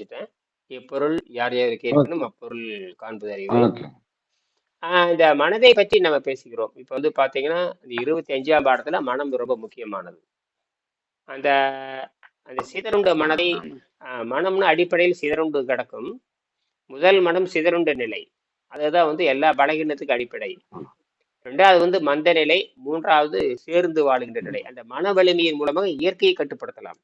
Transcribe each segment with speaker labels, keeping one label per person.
Speaker 1: முடிச்சிட்டேன் எப்பொருள் யார் யார் கேட்கணும் அப்பொருள் காண்பது அறிவு. இந்த மனதை பற்றி நம்ம பேசிக்கிறோம். இப்போ வந்து பார்த்தீங்கன்னா இந்த இருபத்தி அஞ்சாம் பாடத்துல மனம் ரொம்ப முக்கியமானது. அந்த அந்த சிதறுண்ட மனதை மனம்னு அடிப்படையில் சிதறுண்டு கிடக்கும். முதல் மனம் சிதறுண்ட நிலை. அதுதான் வந்து எல்லா பலகீனத்துக்கு அடிப்படை. ரெண்டாவது வந்து மந்த நிலை. மூன்றாவது சேர்ந்து வாழுகின்ற நிலை. அந்த மன வலிமையின் மூலமாக இயற்கையை கட்டுப்படுத்தலாம்.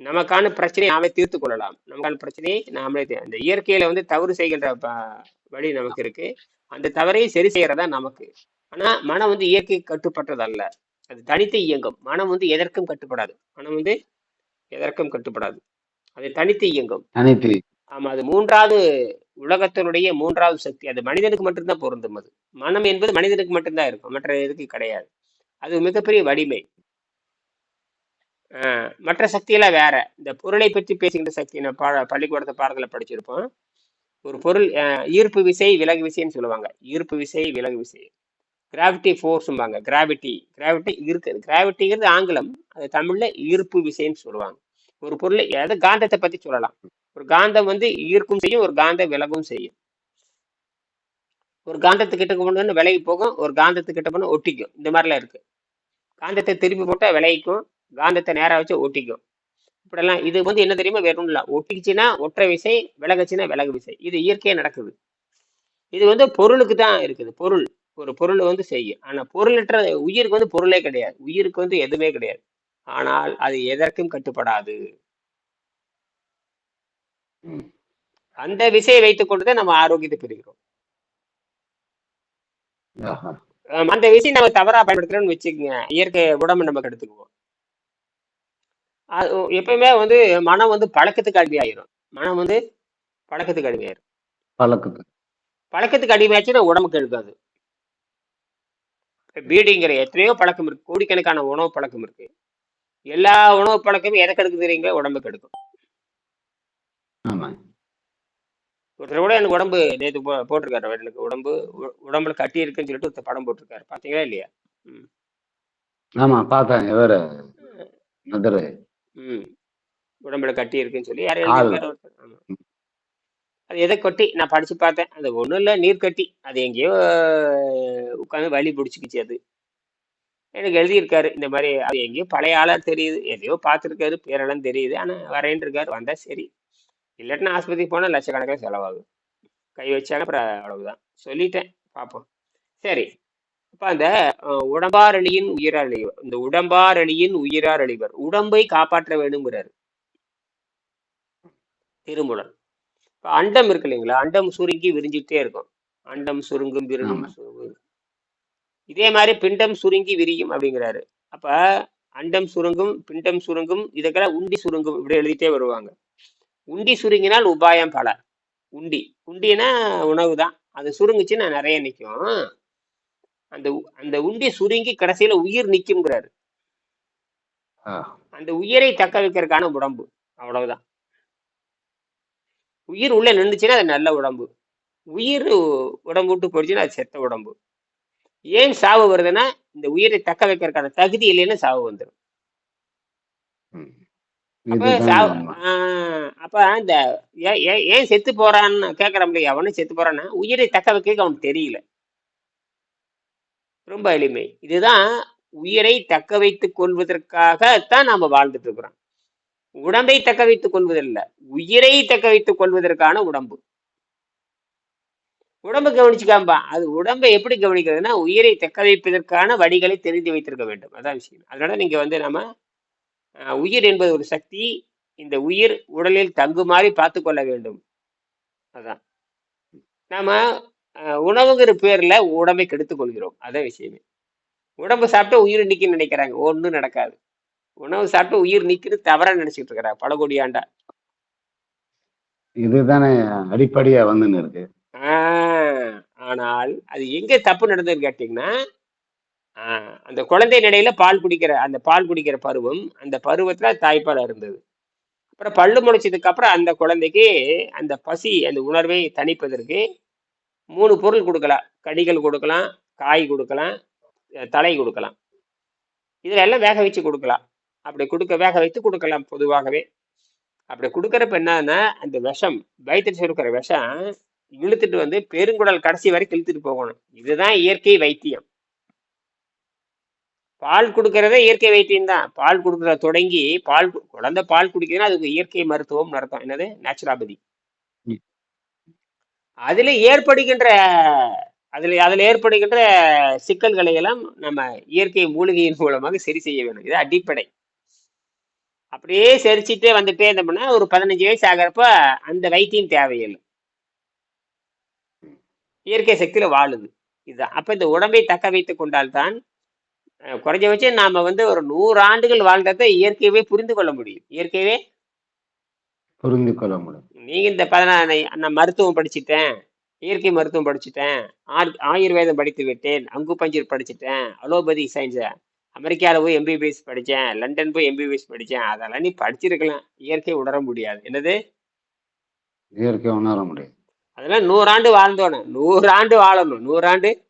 Speaker 1: நமக்கான பிரச்சனையை நாமே தீர்த்து கொள்ளலாம். நமக்கான பிரச்சனையை நாமளே அந்த இயற்கையில வந்து தவறு செய்கின்ற வழி நமக்கு இருக்கு. அந்த தவறை சரி செய்யறதா நமக்கு. ஆனா மனம் வந்து இயற்கை கட்டுப்பட்டது அல்ல அது தனித்து இயங்கும். மனம் வந்து எதற்கும் கட்டுப்படாது. மனம் வந்து எதற்கும் கட்டுப்படாது. அது தனித்து இயங்கும்.
Speaker 2: அனைத்து
Speaker 1: ஆமா அது மூன்றாவது உலகத்தினுடைய மூன்றாவது சக்தி. அது மனிதனுக்கு மட்டும்தான் பொருந்தும் அது. மனம் என்பது மனிதனுக்கு மட்டும்தான் இருக்கும். மற்ற இதுக்கு கிடையாது. அது மிகப்பெரிய வலிமை. மற்ற சக்தியெல்லாம் வேற. இந்த பொருளை பற்றி பேசுகின்ற சக்தி நான் பா பள்ளிக்கூடத்தை பாடத்தில் படிச்சிருப்போம். ஒரு பொருள் ஈர்ப்பு விசை விலகு விசைன்னு சொல்லுவாங்க. ஈர்ப்பு விசை விலகு விசை. கிராவிட்டி ஃபோர்ஸும்பாங்க கிராவிட்டி கிராவிட்டி இருக்குது கிராவிட்டிங்கிறது ஆங்கிலம். அது தமிழில் ஈர்ப்பு விசைன்னு சொல்லுவாங்க. ஒரு பொருளை அதாவது காந்தத்தை பற்றி சொல்லலாம். ஒரு காந்தம் வந்து ஈர்க்கும் செய்யும் ஒரு காந்தம் விலகும் செய்யும். ஒரு காந்தத்துக்கிட்ட போனோன்னு விலகி போகும் ஒரு காந்தத்துக்கிட்ட போனால் ஒட்டிக்கும். இந்த மாதிரிலாம் இருக்குது காந்தத்தை திருப்பி போட்டால் விலகிக்கும். காந்தத்தை நேரா வச்சு ஒட்டிக்கும். இப்படிலாம் இது வந்து என்ன தெரியுமா? வேற ஒன்றும் இல்லை ஒட்டிச்சுன்னா ஒற்றை விசை விலகுச்சுன்னா விலகு விசை. இது இயற்கையா நடக்குது. இது வந்து பொருளுக்கு தான் இருக்குது. பொருள். ஒரு பொருள் வந்து செய்யும். ஆனா பொருளற்ற உயிருக்கு வந்து பொருளே கிடையாது. உயிருக்கு வந்து எதுவுமே கிடையாது. ஆனால் அது எதற்கும் கட்டுப்படாது. அந்த விசையை வைத்துக் கொண்டுதான் நம்ம ஆரோக்கியத்தை பெறுகிறோம். அந்த விஷயம் நம்ம தவறா பயன்படுத்துறோம்னு வச்சுக்கோங்க. இயற்கை உடம்பு நம்ம கெடுத்துக்குவோம். அது எப்பயுமே வந்து மனம் வந்து பழக்கத்துக்கு அடிமையாயிரும். மனம் வந்து பழக்கத்துக்கு அடிமையாயிரும்.
Speaker 2: பழக்கத்து
Speaker 1: பழக்கத்துக்கு அடிமையாச்சுன்னா உடம்புக்கு எடுக்காது பீடிங்கிற எத்தனையோ பழக்கம் இருக்கு. கோடிக்கணக்கான உணவு பழக்கம் இருக்கு. எல்லா உணவு பழக்கமும் எதை கெடுக்குது தெரியுங்க உடம்புக்கு எடுக்கும்
Speaker 2: ஆமா.
Speaker 1: ஒருத்தர் கூட எனக்கு உடம்பு நேற்று போ போட்டிருக்காரு. எனக்கு உடம்பு உடம்புல கட்டி இருக்குன்னு சொல்லிட்டு ஒருத்தர் படம் போட்டிருக்காரு. பாத்தீங்களா இல்லையா? ம்.
Speaker 2: ஆமா பார்த்தேன் இவரு மதுரை.
Speaker 1: ம். உடம்புல கட்டி இருக்குன்னு சொல்லி யாரும்
Speaker 2: ஆள்.
Speaker 1: எழுதியிருக்காரு ஒருத்தர். ஆமா. அது எதை கொட்டி? நான் படிச்சு பார்த்தேன். அது ஒன்றும் இல்லை நீர் கட்டி. அது எங்கேயோ உட்காந்து வலி பிடிச்சிக்கிச்சு அது. எனக்கு எழுதியிருக்காரு. இந்த மாதிரி அது எங்கேயோ பழைய ஆளா தெரியுது. எதையோ பார்த்துருக்காரு. பேரெல்லாம் தெரியுது. ஆனால் வரேன்னு இருக்காரு வந்தா சரி. இல்லாட்டினா ஆஸ்பத்திரிக்கு போனால் லட்சக்கணக்கில் செலவாகும். கை வச்சாங்க அப்புறம் அவ்வளவுதான். சொல்லிட்டேன். பார்ப்போம் சரி. அப்ப அந்த அஹ், உடம்பாரணியின் உயிரார் அழிவர் இந்த உடம்பாரணியின் உயிரார் அழிவர் உடம்பை காப்பாற்ற வேணுங்கிறாரு திருமுடன் இப்ப அண்டம் இருக்கு இல்லைங்களா? அண்டம் சுருங்கி விரிஞ்சிட்டே இருக்கும். அண்டம் சுருங்கும் விருங்கும். இதே மாதிரி பிண்டம் சுருங்கி விரியும் அப்படிங்கிறாரு. அப்ப அண்டம் சுருங்கும் பிண்டம் சுருங்கும் இதுக்கெல்லாம் உண்டி சுருங்கும் இப்படி எழுதிட்டே வருவாங்க. உண்டி சுருங்கினால் உபாயம் பல. உண்டி. உண்டினா உணவு தான் அது சுருங்குச்சுன்னா நிறைய நிற்கும் அந்த அந்த உண்டி சுருங்கி கடைசியில உயிர் நிக்கும்ங்கிறாரு. அந்த உயிரை தக்க வைக்கிறதுக்கான உடம்பு அவ்வளவுதான். உயிர் உள்ள நின்றுச்சுன்னா அது நல்ல உடம்பு. உயிர் உடம்பு விட்டு போயிடுச்சுன்னா அது செத்த உடம்பு. ஏன் சாவு வருதுன்னா இந்த உயிரை தக்க வைக்கிறதுக்கான தகுதி இல்லைன்னா சாவு வந்துடும். அப்ப சாவு அப்ப இந்த ஏன் செத்து போறான்னு கேட்கற முடியாது அவனும் செத்து போறான்னா உயிரை தக்க வைக்க அவனுக்கு தெரியல. ரொம்ப எளிமை. இதுதான் உயிரை தக்க வைத்துக் கொள்வதற்காகத்தான் நாம வாழ்ந்துட்டு இருக்கிறோம். உடம்பை தக்க வைத்துக் கொள்வதில்ல. உயிரை தக்க வைத்துக் கொள்வதற்கான உடம்பு. உடம்பு கவனிச்சுக்காம்பா அது உடம்பை எப்படி கவனிக்கிறதுனா உயிரை தக்க வைப்பதற்கான வழிகளை தெரிந்து வைத்திருக்க வேண்டும். அதான் விஷயம். அதனால நீங்க வந்து நம்ம உயிர் என்பது ஒரு சக்தி. இந்த உயிர் உடலில் தங்குமாறி பார்த்து கொள்ள வேண்டும். அதான். நாம உணவுங்கிற பேர்ல உடம்பை கெடுத்துக் கொள்கிறோம். அதான் விஷயமே. உடம்பு சாப்பிட்டு உயிர் நிக்குன்னு நினைக்கிறாங்க. ஒண்ணும் நடக்காது. உணவு சாப்பிட்டு உயிர் நிக்குது தவறா நினைச்சிட்டு இருக்கிறாங்க பல கோடி ஆண்டா.
Speaker 2: இதுதானே அடிப்படையா வந்துன்னு இருக்கு.
Speaker 1: ஆனால் அது எங்க தப்பு நடந்ததுன்னு கேட்டீங்கன்னா ஆஹ், அந்த குழந்தை நிலையில பால் குடிக்கிற அந்த பால் குடிக்கிற பருவம் அந்த பருவத்துல தாய்ப்பால் இருந்தது. அப்புறம் பல்லு முளைச்சதுக்கு அப்புறம் அந்த குழந்தைக்கு அந்த பசி அந்த உணர்வை தணிப்பதற்கு மூணு பொருள் கொடுக்கலாம். கடிகள் கொடுக்கலாம் காய் கொடுக்கலாம் தலை கொடுக்கலாம். இதில் எல்லாம் வேக வச்சு கொடுக்கலாம். அப்படி கொடுக்க வேக வைத்து கொடுக்கலாம் பொதுவாகவே. அப்படி கொடுக்குறப்ப என்னன்னா அந்த விஷம் வயிற்று சுருக்கிற விஷம் இழுத்துட்டு வந்து பெருங்குடல் கடைசி வரைக்கும் இழுத்துட்டு போகணும். இதுதான் இயற்கை வைத்தியம். பால் கொடுக்கறதே இயற்கை வைத்தியம் தான். பால் கொடுக்கறத தொடங்கி பால் கு- குழந்தை பால் குடிக்கிறதுனா அதுக்கு இயற்கை மருத்துவம் நடத்தும் என்னது? நேச்சுராபதி அதில் ஏற்படுகின்ற அதில் அதில் ஏற்படுகின்ற சிக்கல்களை எல்லாம் நம்ம இயற்கை மூலிகையின் மூலமாக சரி செய்ய வேண்டும். இது அடிப்படை. அப்படியே செரிச்சிட்டே வந்துட்டே இருந்தோம்னா ஒரு பதினஞ்சு வயசு ஆகிறப்ப அந்த வைத்தியம் தேவையில்லை. இயற்கை சக்தியில வாழுது. இதுதான். அப்ப இந்த உடம்பை தக்க வைத்து கொண்டால்தான் குறைஞ்சபட்சம் நாம வந்து ஒரு நூறு ஆண்டுகள் வாழ்ந்ததை இயற்கையவே புரிந்து கொள்ள முடியும். இயற்கையவே
Speaker 2: புரிந்து கொள்ள முடியும்
Speaker 1: நீங்க இந்த பதினாறு நான் மருத்துவம் படிச்சிட்டேன். இயற்கை மருத்துவம் படிச்சிட்டேன். ஆர்- ஆயுர்வேதம் படித்து விட்டேன். அங்குபஞ்சர் படிச்சிட்டேன். அலோபதி சயின்ஸ் அமெரிக்காவில் போய் எம்பிபிஎஸ் படித்தேன் லண்டன் போய் எம்பிபிஎஸ் படித்தேன் அதெல்லாம் நீ படிச்சிருக்கலாம். இயற்கை உணர முடியாது. என்னது?
Speaker 2: இயற்கை உணர முடியும்
Speaker 1: அதெல்லாம் நூறாண்டு வாழ்ந்தோணும். நூறாண்டு வாழணும். நூறாண்டு?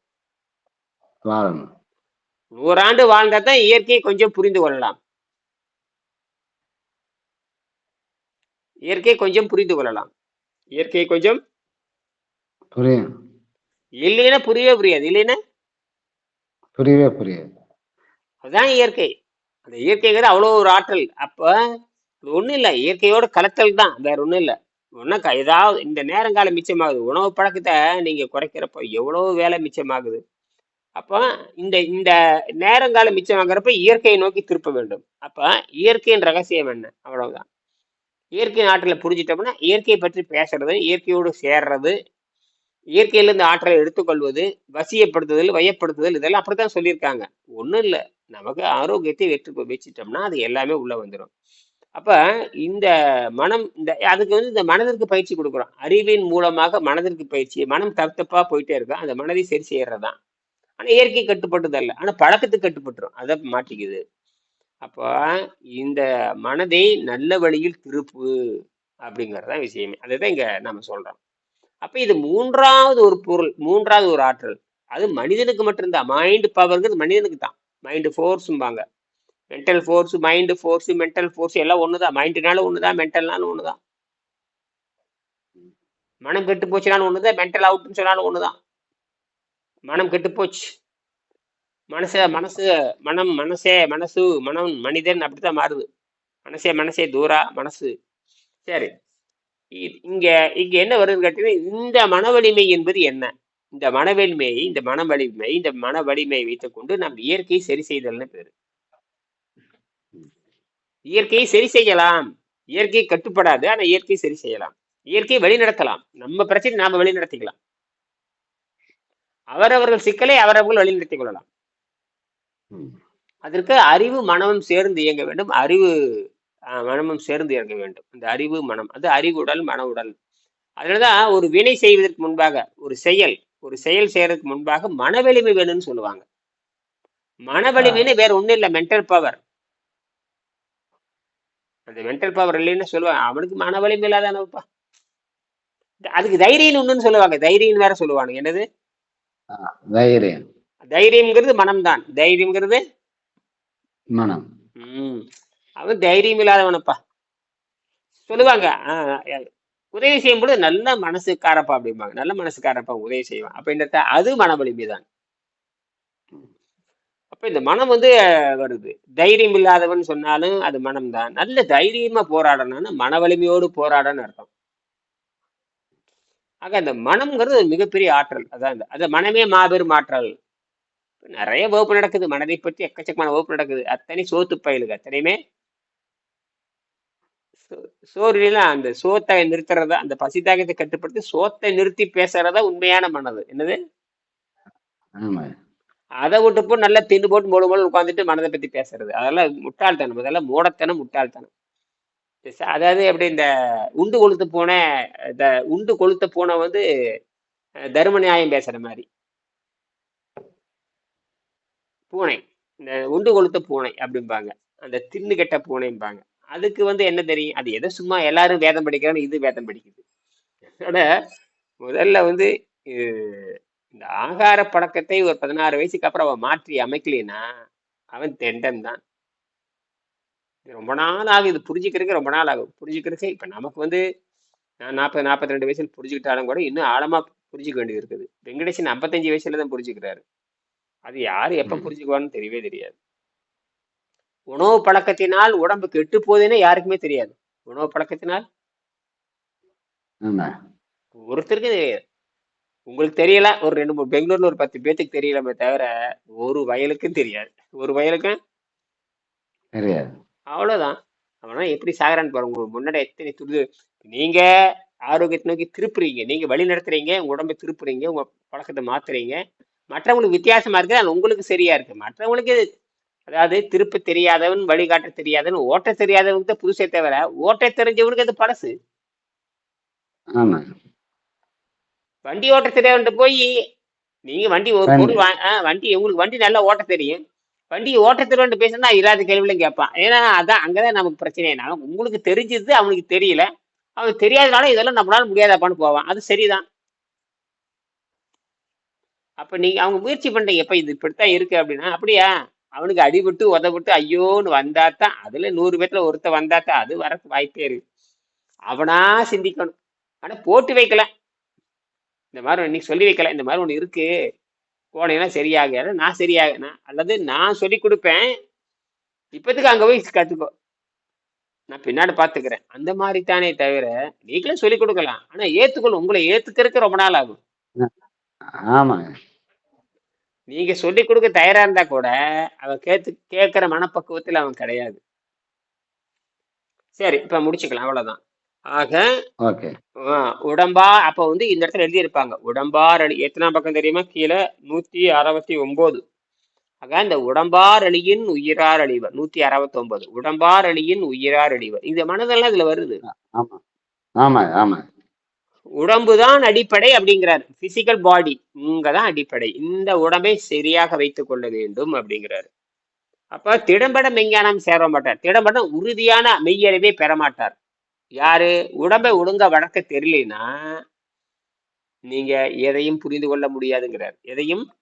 Speaker 2: வாழணும்.
Speaker 1: நூறாண்டு வாழ்ந்தா தான் இயற்கையை கொஞ்சம் புரிந்து கொள்ளலாம். இயற்கையை கொஞ்சம் புரிந்து கொள்ளலாம். இயற்கையை கொஞ்சம்
Speaker 2: புரியும்.
Speaker 1: இல்லைன்னா புரியவே புரியாது. இல்லைன்னா?
Speaker 2: புரியவே புரியாது.
Speaker 1: அதுதான் இயற்கை. அந்த இயற்கைங்கிறது அவ்வளோ ஒரு ஆற்றல். அப்போ அது ஒன்றும் இல்லை. இயற்கையோட கலத்தல் தான். வேற ஒன்றும் இல்லை. ஒன்றும் ஏதாவது இந்த நேரங்காலம் மிச்சமாகுது. உணவு பழக்கத்தை நீங்கள் குறைக்கிறப்போ எவ்வளோ வேலை மிச்சமாகுது. அப்போ இந்த இந்த நேரங்காலம் மிச்சமாகிறப்ப இயற்கையை நோக்கி திருப்ப வேண்டும். அப்போ இயற்கையின் ரகசியம் என்ன? அவ்வளவுதான். இயற்கை ஆற்றலை புரிஞ்சிட்டோம்னா இயற்கையை பற்றி பேசுறது இயற்கையோடு சேர்றது இயற்கையிலேருந்து ஆற்றலை எடுத்துக்கொள்வது வசியப்படுத்துதல் வயப்படுத்துதல் இதெல்லாம் அப்படித்தான் சொல்லியிருக்காங்க. ஒன்றும் இல்லை. நமக்கு ஆரோக்கியத்தை வெற்றி வச்சுட்டோம்னா அது எல்லாமே உள்ளே வந்துடும் அப்போ இந்த மனம் இந்த அதுக்கு வந்து இந்த மனதிற்கு பயிற்சி கொடுக்குறோம். அறிவின் மூலமாக மனதிற்கு பயிற்சி. மனம் தப்பு தப்பா போயிட்டே இருக்கும் அந்த மனதை சரி செய்யறதுதான் ஆனால் இயற்கை கட்டுப்பட்டது இல்லை ஆனால் பழக்கத்துக்கு கட்டுப்பட்டுரும். அதை மாட்டிக்குது. அப்போ இந்த மனதை நல்ல வழியில் திருப்பு அப்படிங்கிறதான் விஷயமே. அதுதான் இங்க நம்ம சொல்றோம். அப்ப இது மூன்றாவது ஒரு பொருள் மூன்றாவது ஒரு ஆற்றல். அது மனிதனுக்கு மட்டும்தான் மைண்டு பவர்ங்கிறது மனிதனுக்கு தான். Mind ஃபோர்ஸும்பாங்க mental force mind force mental force எல்லாம் ஒண்ணுதான். மைண்டுனாலும் ஒண்ணுதான் மென்டல்னாலும் ஒண்ணுதான். மனம் கெட்டு போச்சுனாலும் ஒண்ணுதான் மென்டல் அவுட்னு சொன்னாலும் ஒண்ணுதான். மனம் கெட்டு போச்சு. மனச மனசு மனம் மனசே மனசு மனம் மனிதன் அப்படித்தான் மாறுது. மனசே மனசே தூரா மனசு. சரி. இங்க இங்க என்ன வருதுன்னு கேட்டீங்கன்னா இந்த மன வலிமை என்பது என்ன? இந்த மன வலிமையை இந்த மன வலிமை இந்த மன வலிமையை வைத்துக்கொண்டு நம் இயற்கையை சரி செய்தல்னு பேரு. இயற்கையை சரி செய்யலாம். இயற்கை கட்டுப்படாது ஆனா இயற்கையை சரி செய்யலாம். இயற்கையை வழிநடத்தலாம். நம்ம பிரச்சனை நாம வழிநடத்திக்கலாம். அவரவர்கள் சிக்கலை அவரவர்கள் வழிநடத்திக் கொள்ளலாம். அதற்கு அறிவு மனமும் சேர்ந்து இயங்க வேண்டும். அறிவு மனமும் சேர்ந்து இயங்க வேண்டும். இந்த அறிவு மனம் அது அறிவுடல் மன உடல். அதனாலதான் ஒரு வினை செய்வதற்கு முன்பாக ஒரு செயல் ஒரு செயல் செய்யறதுக்கு முன்பாக மன வலிமை வேணும்னு சொல்லுவாங்க. மன வலிமைன்னு வேற ஒண்ணும் இல்லை மென்டல் பவர் அந்த மென்டல் பவர் இல்லைன்னு சொல்லுவாங்க. அவனுக்கு மன வலிமை இல்லாதானப்பா அதுக்கு தைரியம் ஒண்ணுன்னு சொல்லுவாங்க. தைரியம் வேற சொல்லுவாங்க என்னது?
Speaker 2: தைரியம்.
Speaker 1: தைரியம்ங்கிறது மனம்தான். தைரியம்ங்கிறது?
Speaker 2: மனம்.
Speaker 1: ம். அவன் தைரியம் இல்லாதவனப்பா. சொல்லுவாங்க உதவி செய்யும் பொழுது நல்ல மனசுக்காரப்பா அப்படிம்பாங்க. நல்ல மனசுக்காரப்பா உதவி செய்வான். அப்ப இந்த த- அது மன வலிமை தான் அப்ப இந்த மனம் வந்து வருது. தைரியம் இல்லாதவன் சொன்னாலும் அது மனம்தான். நல்ல தைரியமா போராடணும்னா மன வலிமையோடு போராடன்னு அர்த்தம். ஆக அந்த மனம்ங்கிறது ஒரு மிகப்பெரிய ஆற்றல். அதான் இந்த அது மனமே மாபெரும் ஆற்றல். நிறைய வகுப்பு நடக்குது. மனதை பற்றி எக்கச்சக்கமான வகுப்பு நடக்குது. அத்தனை சோத்து பயிலுக்கு அத்தனையுமே சோறுலாம் அந்த சோத்தை நிறுத்துறதா அந்த பசித்தாகத்தை கட்டுப்படுத்தி சோத்தை நிறுத்தி பேசுறதா உண்மையான மனது. என்னது? அதை விட்டு போய் நல்லா தின்னு போட்டு மூணு மூணு உட்காந்துட்டு மனதை பத்தி பேசுறது. அதெல்லாம் முட்டாள்தனம். அதெல்லாம் மூடத்தனம் முட்டாள்தனம். அதாவது எப்படி இந்த உண்டு கொளுத்து போன இந்த உண்டு கொளுத்த போன வந்து தர்ம நியாயம் பேசுற மாதிரி. பூனை இந்த உண்டு கொளுத்த பூனை அப்படிம்பாங்க. அந்த தின்னு கெட்ட பூனைம்பாங்க. அதுக்கு வந்து என்ன தெரியும்? அது எதை சும்மா எல்லாரும் வேதம் படிக்கிறான்னு இது வேதம் படிக்குது. அதோட முதல்ல வந்து இந்த ஆகார பழக்கத்தை ஒரு பதினாறு வயசுக்கு அப்புறம் அவன் மாற்றி அமைக்கலைன்னா அவன் தெண்டன் தான். இது ரொம்ப நாள் ஆகும். இது புரிஞ்சுக்கிறதுக்கு ரொம்ப நாள் ஆகும். புரிஞ்சுக்கிறதுக்கு இப்போ நமக்கு வந்து நான் நாற்பது நாற்பத்தி ரெண்டு வயசுல புரிஞ்சுக்கிட்டாலும் கூட இன்னும் ஆழமா புரிஞ்சுக்க வேண்டியது இருக்குது. வெங்கடேசன் ஐம்பத்தஞ்சு வயசுல தான் புரிஞ்சுக்கிறாரு. அது யாரு எப்ப. புரிஞ்சுக்குவான்னு தெரியவே தெரியாது. உணவு பழக்கத்தினால் உடம்பு கெட்டு போகுதுன்னு யாருக்குமே தெரியாது. உணவு பழக்கத்தினால்? ஒருத்தருக்கு தெரியாது. உங்களுக்கு தெரியல ஒரு ரெண்டு மூணு பெங்களூர்ல ஒரு பத்து பேத்துக்கு தெரியலமே தவிர ஒரு வயலுக்கும் தெரியாது. ஒரு வயலுக்கும்?
Speaker 2: தெரியாது.
Speaker 1: அவ்வளவுதான். அவனா எப்படி சாகுறான்னு பாருங்க உங்களுக்கு முன்னாடி எத்தனை துருது. நீங்க ஆரோக்கியத்தை நோக்கி திருப்புறீங்க. நீங்க வழி நடத்துறீங்க உங்க உடம்பை திருப்புறீங்க உங்க பழக்கத்தை மாத்துறீங்க. மற்றவங்களுக்கு வித்தியாசமா இருக்கு அது உங்களுக்கு சரியா இருக்கு மற்றவங்களுக்கு அதாவது திருப்ப தெரியாதவன் வழிகாட்ட தெரியாதவன் ஓட்ட தெரியாதவனுக்கு தான் புதுசே தவிர ஓட்ட தெரிஞ்சவனுக்கு அது பழசு. வண்டி ஓட்ட தெரியாதுன்ட்டு போய் நீங்க வண்டி ஒரு. பொருள் வண்டி உங்களுக்கு வண்டி நல்லா ஓட்ட தெரியும். வண்டி ஓட்ட தெரியும் பேசினா இல்லாத கேள்வியிலும் கேட்பான். ஏன்னா அதான் அங்கதான் நமக்கு பிரச்சனை. நமக்கு உங்களுக்கு தெரிஞ்சது அவனுக்கு தெரியல. அவன் தெரியாதனால இதெல்லாம் நம்மளால முடியாதாப்பான்னு போவான். அது சரிதான். அப்ப நீங்க அவங்க முயற்சி பண்றீங்க எப்ப இது இப்படித்தான் இருக்கு அப்படின்னா அப்படியா? அவனுக்கு அடிபட்டு உதவிட்டு ஐயோன்னு வந்தாத்தான் அதுல நூறு பேர்ல ஒருத்த வந்தாத்தான் அது வரக்கு வாய்ப்பே இருக்கு. அவனா சிந்திக்கணும். ஆனா போட்டு வைக்கல. இந்த மாதிரி இன்னைக்கு சொல்லி வைக்கல. இந்த மாதிரி ஒண்ணு இருக்கு. போனேன்னா சரியாக நான் சரியாக அல்லது நான் சொல்லி கொடுப்பேன். இப்போதுக்கு அங்க போய் கற்றுக்கோ நான் பின்னாடி பார்த்துக்கிறேன் அந்த மாதிரி தானே தவிர நீங்களும் சொல்லி கொடுக்கலாம். ஆனா ஏத்துக்கணும். உங்களை ஏற்றுக்கிறதுக்கு ரொம்ப நாள் ஆகும்.
Speaker 2: ஆமாங்க.
Speaker 1: நீங்க சொல்லி கொடுக்க தயாரா இருந்தா கூட அவன் கேத்து கேட்கிற மனப்பக்குவத்தில் அவன் கிடையாது. சரி இப்ப முடிச்சுக்கலாம் அவ்வளவுதான். ஆக
Speaker 2: ஓகே.
Speaker 1: ஆ, உடம்பா அப்ப வந்து இந்த இடத்துல எழுதியிருப்பாங்க. உடம்பார் அழி எத்தனாம் பக்கம் தெரியுமா? கீழே நூத்தி அறுபத்தி ஒன்பது. ஆக இந்த உடம்பார் அழியின் உயிரார் அழிவர் நூத்தி அறுபத்தி ஒன்பது உடம்பார் அழியின் உயிரார் அழிவர் இந்த மனதெல்லாம் இதுல வருது.
Speaker 2: ஆமா. ஆமா ஆமா
Speaker 1: உடம்புதான் அடிப்படை அப்படிங்கிறார். பிசிக்கல் பாடி இங்கதான் அடிப்படை. இந்த உடம்பை சரியாக வைத்துக் கொள்ள வேண்டும் அப்படிங்கிறாரு. அப்ப திடம்பட மெஞ்ஞானம் சேர மாட்டார். திடம்பட உறுதியான மெய்யறிவை பெற மாட்டார். யாரு? உடம்பை ஒழுங்கா வளர்க்க தெரியலனா நீங்க எதையும் புரிந்து கொள்ள முடியாதுங்கிறார். எதையும்?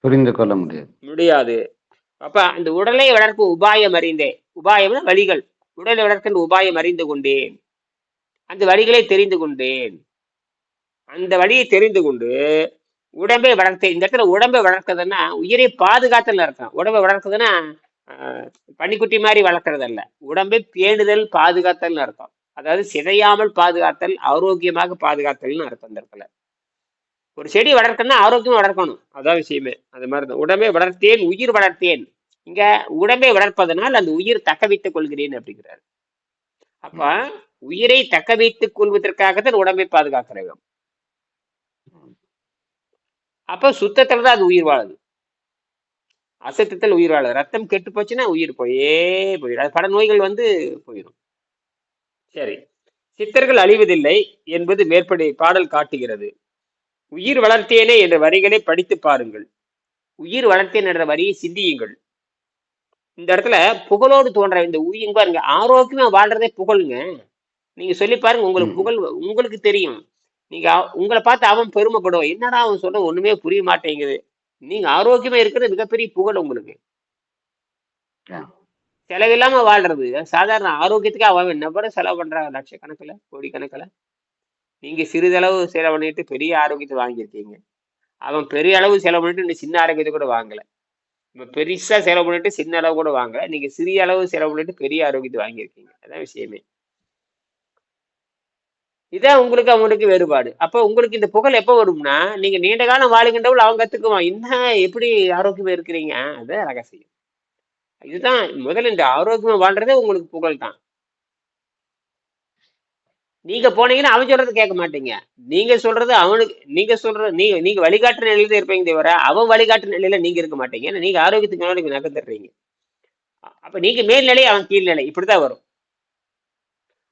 Speaker 2: புரிந்து கொள்ள முடியாது.
Speaker 1: முடியாது. அப்ப அந்த உடலை வளர்க்கும் உபாயம் அறிந்தே. உபாயம்னா வழிகள். உடலை வளர்க்கின்ற உபாயம் அறிந்து கொண்டேன். அந்த வழிகளை தெரிந்து கொண்டேன். அந்த வழியை தெரிந்து கொண்டு உடம்பை வளர்த்த இந்த இடத்துல உடம்பை வளர்க்குதுன்னா உயிரை பாதுகாத்தல் அர்த்தம். உடம்பை வளர்க்குதுன்னா ஆஹ், பன்னிக்குட்டி மாதிரி வளர்க்கறதல்ல. உடம்பை பேணுதல் பாதுகாத்தல்னு அர்த்தம். அதாவது சிதையாமல் பாதுகாத்தல் ஆரோக்கியமாக பாதுகாத்தல்னு அர்த்தம் இந்த இடத்துல. ஒரு செடி வளர்க்கணும்னா ஆரோக்கியமா வளர்க்கணும். அதான் விஷயமே. அது மாதிரி தான் உடம்பை வளர்த்தேன் உயிர் வளர்த்தேன். இங்க உடம்பை வளர்ப்பதனால் அந்த உயிர் தக்க வைத்துக் கொள்கிறேன் அப்படிங்கிறார். அப்ப உயிரை தக்க வைத்துக் கொள்வதற்காகத்தான் உடம்பை பாதுகாக்கிற அப்ப சுத்தத்துல தான் அது உயிர் வாழுது. அசத்தத்தில் உயிர் வாழுது. ரத்தம் கெட்டு போச்சுன்னா உயிர் போயே போயிடும். அது பல நோய்கள் வந்து போயிடும். சரி. சித்தர்கள் அழிவதில்லை என்பது மேற்படி பாடல் காட்டுகிறது. உயிர் வளர்த்தேனே என்ற வரிகளை படித்து பாருங்கள். உயிர் வளர்த்தேன் என்ற வரியை சிந்தியுங்கள். இந்த இடத்துல புகழோடு தோன்ற இந்த உயிர் பாருங்க. ஆரோக்கியமா வாழ்றதே புகழுங்க. நீங்க சொல்லி பாருங்க உங்களுக்கு. புகழ் உங்களுக்கு தெரியும். நீங்க உங்களை பார்த்து அவன் பெருமைப்படுவான். என்னடா அவன் சொல்ற ஒண்ணுமே புரிய மாட்டேங்குது. நீங்க ஆரோக்கியமா இருக்கிறது மிகப்பெரிய புகழ் உங்களுக்கு. செலவில்லாம வாழ்றது. சாதாரண ஆரோக்கியத்துக்கு அவன் நபரை செலவு பண்றாங்க லட்சக்கணக்கில் கோடிக்கணக்கில். நீங்க சிறிதளவு செலவு பண்ணிட்டு பெரிய ஆரோக்கியத்தை வாங்கியிருக்கீங்க. அவன் பெரிய அளவு செலவு பண்ணிட்டு இன்னும் சின்ன ஆரோக்கியத்தை கூட வாங்கல. இப்ப பெருசா செலவு பண்ணிட்டு சின்ன அளவு கூட வாங்கல. நீங்க சிறிய அளவு செலவு பண்ணிட்டு பெரிய ஆரோக்கியத்தை வாங்கியிருக்கீங்க. அதான் விஷயமே. இதான் உங்களுக்கு அவங்களுக்கு வேறுபாடு. அப்போ உங்களுக்கு இந்த புகழ் எப்போ வரும்னா நீங்க நீண்ட காலம் வாழுகின்றவள் அவன் கத்துக்குவான் என்ன எப்படி ஆரோக்கியமா இருக்கிறீங்க? அதான் ரகசியம். இதுதான் முதல்ல இந்த ஆரோக்கியமா வாழ்றதே உங்களுக்கு புகழ் தான். நீங்க போனீங்கன்னா அவன் சொல்றது கேட்க மாட்டீங்க. நீங்க சொல்றது அவனுக்கு நீங்க சொல்றது நீங்க நீங்க வழிகாட்டு நிலையில தான் இருப்பீங்க தவிர அவன் வழிகாட்டு நிலையில நீங்க இருக்க மாட்டீங்க. ஏன்னா நீங்க ஆரோக்கியத்துக்கு மேல நகர்ந்துடுறீங்க. அப்ப நீங்க மேல்நிலை அவன் கீழ்நிலை. இப்படிதான் வரும்.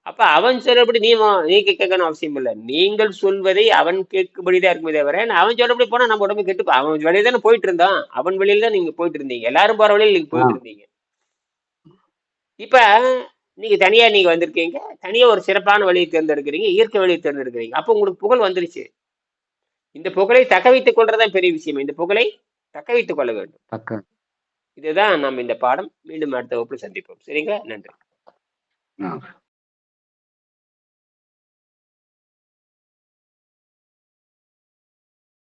Speaker 1: அப்ப அவன் சொல்றபடி நீ நீங்க கேட்கணும் அவசியம் இல்லை. நீங்கள் சொல்வதை அவன் கேட்கும்படிதான் இருக்குமே தவிர நான் அவன் சொல்றபடி போனா நம்ம உடம்பு கெட்டு அவன் வழியில தானே போயிட்டு இருந்தான் அவன் வழியில தான் நீங்க போயிட்டு இருந்தீங்க எல்லாரும் போற வழியில நீங்க போயிட்டு இருந்தீங்க இப்ப நீங்க தனியா நீங்க வந்திருக்கீங்க. தனியா ஒரு சிறப்பான வழியை தேர்ந்தெடுக்கிறீங்க. இயற்கை வழியை தேர்ந்தெடுக்கிறீங்க. அப்போ உங்களுக்கு புகழ் வந்துருச்சு. இந்த புகழை தக்க வைத்துக் கொள்றதுதான் பெரிய விஷயம். இந்த புகழை தக்க வைத்துக் கொள்ள வேண்டும். இதுதான் நம்ம இந்த பாடம். மீண்டும் அடுத்த வகுப்பில் சந்திப்போம். சரிங்களா?
Speaker 2: நன்றி.